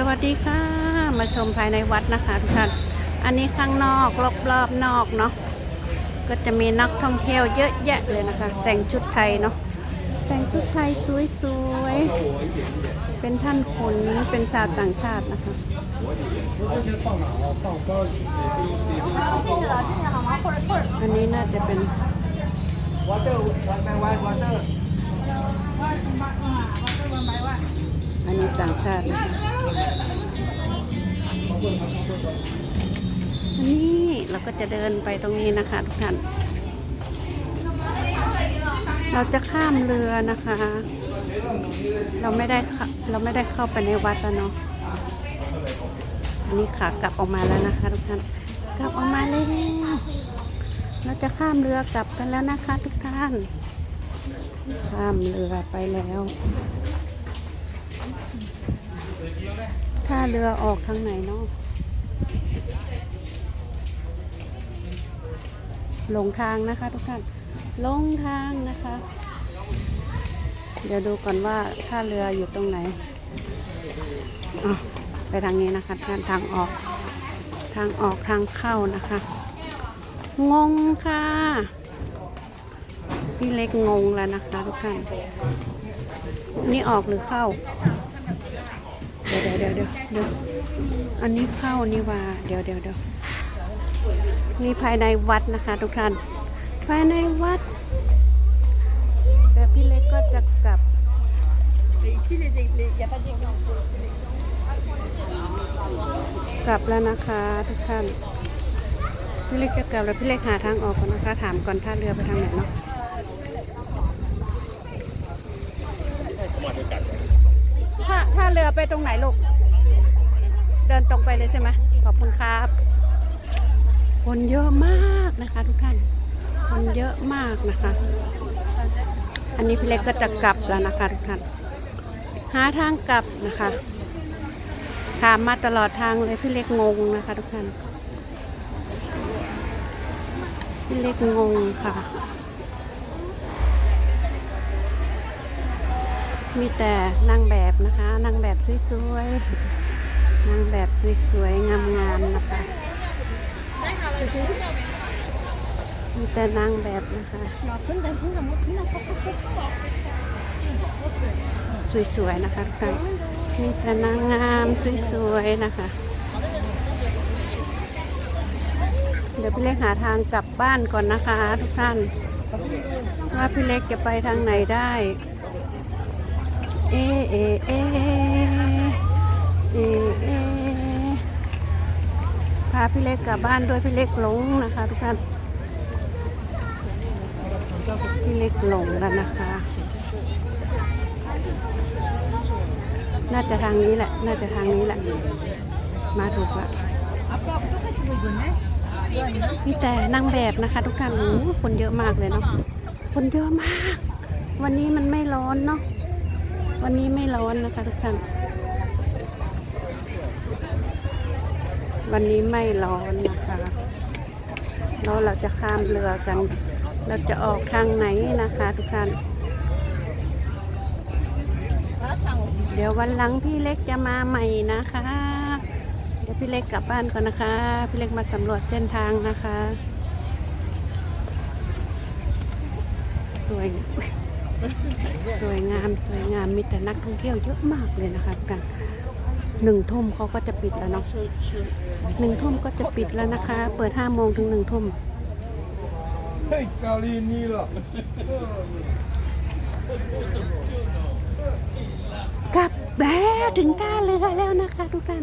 สวัสดีค่ะ มาชมภายในวัดนะคะทุกท่าน อันนี้ข้างนอกรอบๆนอกเนาะ ก็จะมีนักท่องเที่ยวเยอะแยะเลยนะคะ แต่งชุดไทยเนาะ แต่งชุดไทยสวยๆ เป็นท่านขุนเป็นชาวต่างชาตินะคะอันนี้น่าจะเป็นอั อันนี้ต่างชาตินะคะอันนี้เราก็จะเดินไปตรงนี้นะคะทุกท่าน เราจะข้ามเรือนะคะ เราไม่ได้เราไม่ได้เข้าไปในวัดแล้วเนาะ อันนี้ขากลับออกมาแล้วนะคะทุกท่าน กลับออกมาแล้วเราจะข้ามเรือกลับกันแล้วนะคะ ทุกท่าน ข้ามเรือไปแล้ว ถ้าเรือออกทางไหนเนาะลงทางนะคะทุกท่านลงทางนะคะ เดี๋ยวดูก่อนว่าท่าเรืออยู่ตรงไหนอไปทางนี้นะคะท่านทางออก ทางออกทางเข้านะคะ งงค่ะ พี่เล็กงงแล้วนะคะทุกท่านนี่ออกหรือเข้า ดี๋ยวเดี๋ยวเดี๋ยวเดี๋ยวเดี๋ยวอันนี้เข้านี่ว่า เดี๋ยวเดี๋ยวเดี๋ยวนี่ภายในวัดนะคะ ทุกท่าน ภายในวัด แต่พี่เล็กก็จะกลับกลับแล้วนะคะ ทุกท่าน พี่เล็กจะกลับแล้วพี่เล็กหาทางออกก่อนนะคะ ถามก่อนท่าเรือไปทางไหนเนาะ เรือไปตรงไหนลูก เดินตรงไปเลยใช่ไหมขอบคุณครับ คนเยอะมากนะคะทุกท่าน คนเยอะมากนะคะ อันนี้พี่เล็กก็จะกลับแล้วนะคะทุกท่าน หาทางกลับนะคะ ถามมาตลอดทางเลยพี่เล็กงงนะคะทุกท่าน พี่เล็กงงค่ะ มีแต่นางแบบนะคะนางแบบสวยๆนางแบบสวยๆงามๆนะคะมีแต่นางแบบนะคะสวยๆนะคะทุกท่านมีแต่นางงามสวยๆนะคะ เดี๋ยวพี่เล็กหาทางกลับบ้านก่อนนะคะ ทุกท่านว่าพี่เล็กจะไปทางไหนได้ เอเอเอเอเอพาพี่เล็กกลับบ้านด้วยพี่เล็กหลงนะคะทุกท่านพี่เล็กหลงแล้วนะคะ น่าจะทางนี้แหละ น่าจะทางนี้แหละ มาถูกละมีแต่นางแบบนะคะทุกท่านคนเยอะมากเลยเนาะ คนเยอะมาก วันนี้มันไม่ร้อนเนาะ วันนี้ไม่ร้อนนะคะทุกท่าน วันนี้ไม่ร้อนนะคะ แล้วเราจะข้ามเรือกัน เราจะออกทางไหนนะคะทุกท่าน เดี๋ยววันหลังพี่เล็กจะมาใหม่นะคะ เดี๋ยวพี่เล็กกลับบ้านก่อนนะคะ พี่เล็กมาสำรวจเส้นทางนะคะ สวย สวยงามสวยงามมีแต่นักท่องเที่ยวเยอะมากเลยนะคะกันหนึ่งทุ่มเขาก็จะปิดแล้วเนาะหนึ่งทุ่มก็จะปิดแล้วนะคะ เปิดห้าโมงถึงหนึ่งทุ่มเฮ้ยกาลีนี่หรอกับแล้ถึงท่าเรือแล้วนะคะ ทุกท่าน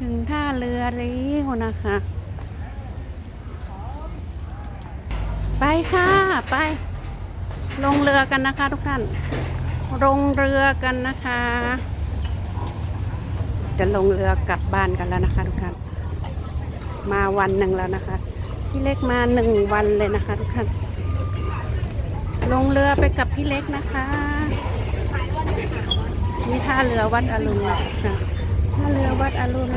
ถึงท่าเรือแล้วนะคะ ไปค่ะ ไป ลงเรือกันนะคะทุกท่าน ลงเรือกันนะคะ จะลงเรือกลับบ้านกันแล้วนะคะ ทุกท่าน มาวันหนึ่งแล้วนะคะพี่เล็กมาหนึ่งวันเลยนะคะ ทุกท่าน ลงเรือไปกับพี่เล็กนะคะนี่ท่าเรือวัดอรุณนะคะท่าเรือวัดอรุณ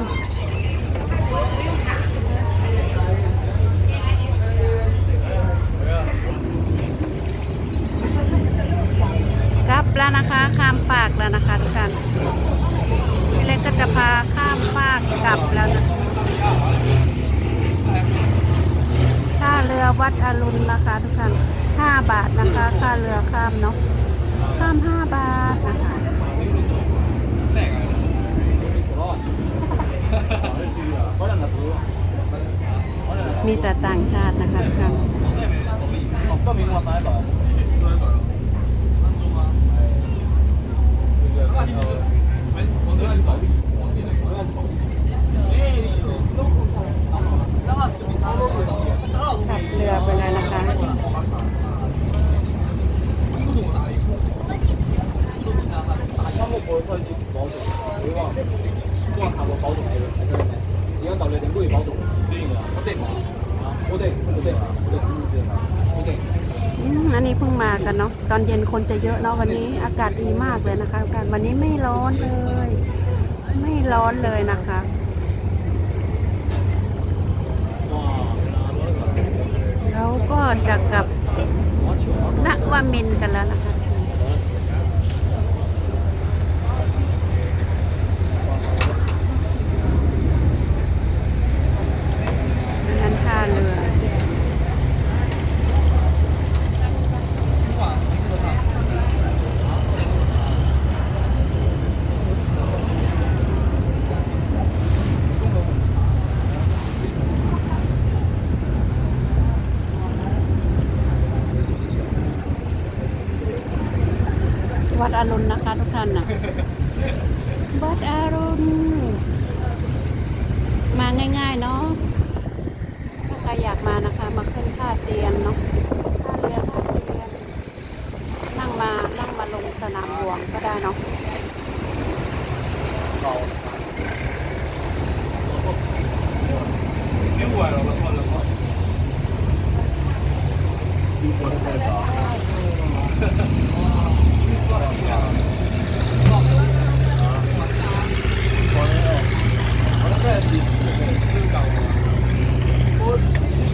แล้วนะคะ ข้ามปากแล้วนะคะทุกท่านพี่เล็กก็จะพาข้ามปากกลับแล้วนะค่าเรือวัดอรุณนะคะ ทุกท่านห้าบาทนะคะ ค่าเรือข้ามเนาะข้ามห้าบาทนะคะมีแต่ต่างชาตินะคะทุกท่าน Oh, I wonder. อันนี้เพิ่งมากันเนาะตอนเย็นคนจะเยอะเนาะวันนี้อากาศดีมากเลยนะคะอากาศวันนี้ไม่ร้อนเลย ไม่ร้อนเลยนะคะเราก็จะกลับนวมินกันแล้วนะคะ อันนั้นท่าเรือ วัดอรุณนะคะทุกท่านนะวัดอรุณมาง่ายๆเนาะถ้าใครอยากมานะคะ มาขึ้นท่าเตียนเนาะท่าเรือท่าเตียนนั่งมานั่งมาลงสนามหลวงก็ได้เนาะ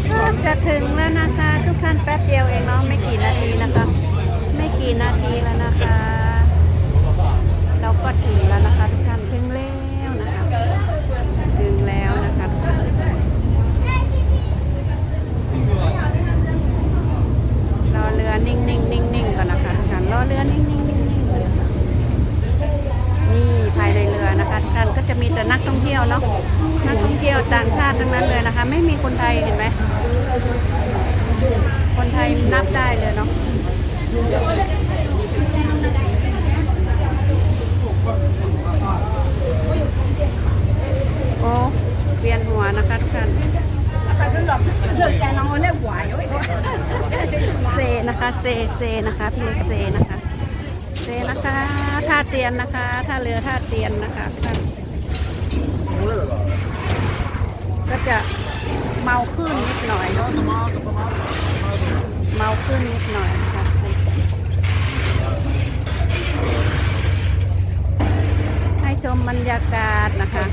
ก็จะ ถึงแล้วนะคะ ทุกท่านแป๊บเดียวเองเนาะไม่กี่นาทีนะคะ ไม่กี่นาทีแล้วนะคะ เราก็ถึงแล้วนะคะทุกท่านถึงแล้วนะคะ ถึงแล้วนะคะทุกท่านรอเรือนิ่งๆนิ่งๆก่อนนะคะทุกท่านรอเรือนิ่งๆนิ่งๆเลยค่ะนี่ภายในเรือนะคะทุกท่านก็จะมีแต่นักท่องเที่ยวเนาะนักท่องเที่ยวต่างชาติทั้งนั้นเลยนะคะ ไม่มีคนไทยเห็นไหม คนไทยนับได้เลยเนาะโอ้เปลี่ยนหัวนะคะทุกท่านเซนะคะเซเซนะคะพี่เล็กเซนะคะเซนะคะท่าเตียนนะคะท่าเรือท่าเตียนนะคะท่านก็จะ เมาขึ้นนิดหน่อย เมาขึ้นนิดหน่อยนะคะให้ชมบรรยากาศนะคะ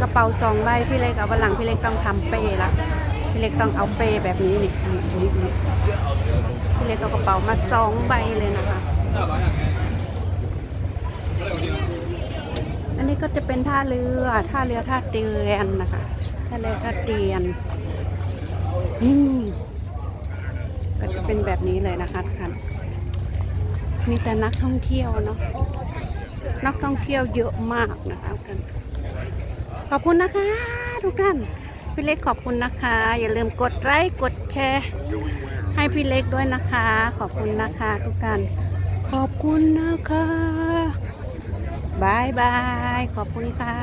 กระเป๋าสองใบพี่เล็กเอาวันหลังพี่เล็กต้องทำเป้ละพี่เล็กต้องเอาเป้แบบนี้นี่นี่นี่พี่เล็กเอากระเป๋ามาสองใบเลยนะคะ อันนี้ก็จะเป็น ท่าเรือท่าเรือท่าเตียนนะคะท่าเรือท่าเตียนนี่ก็จะเป็นแบบนี้เลยนะคะทุกท่านมีแต่นักท่องเที่ยวเนาะนักท่องเที่ยวเยอะมากนะคะทุกท่านขอบคุณนะคะทุกท่านพี่เล็กขอบคุณนะคะ อย่าลืมกดไลค์กดแชร์ ให้พี่เล็กด้วยนะคะ ขอบคุณนะคะทุกท่านขอบคุณนะคะ บายบาย ขอบคุณค่ะ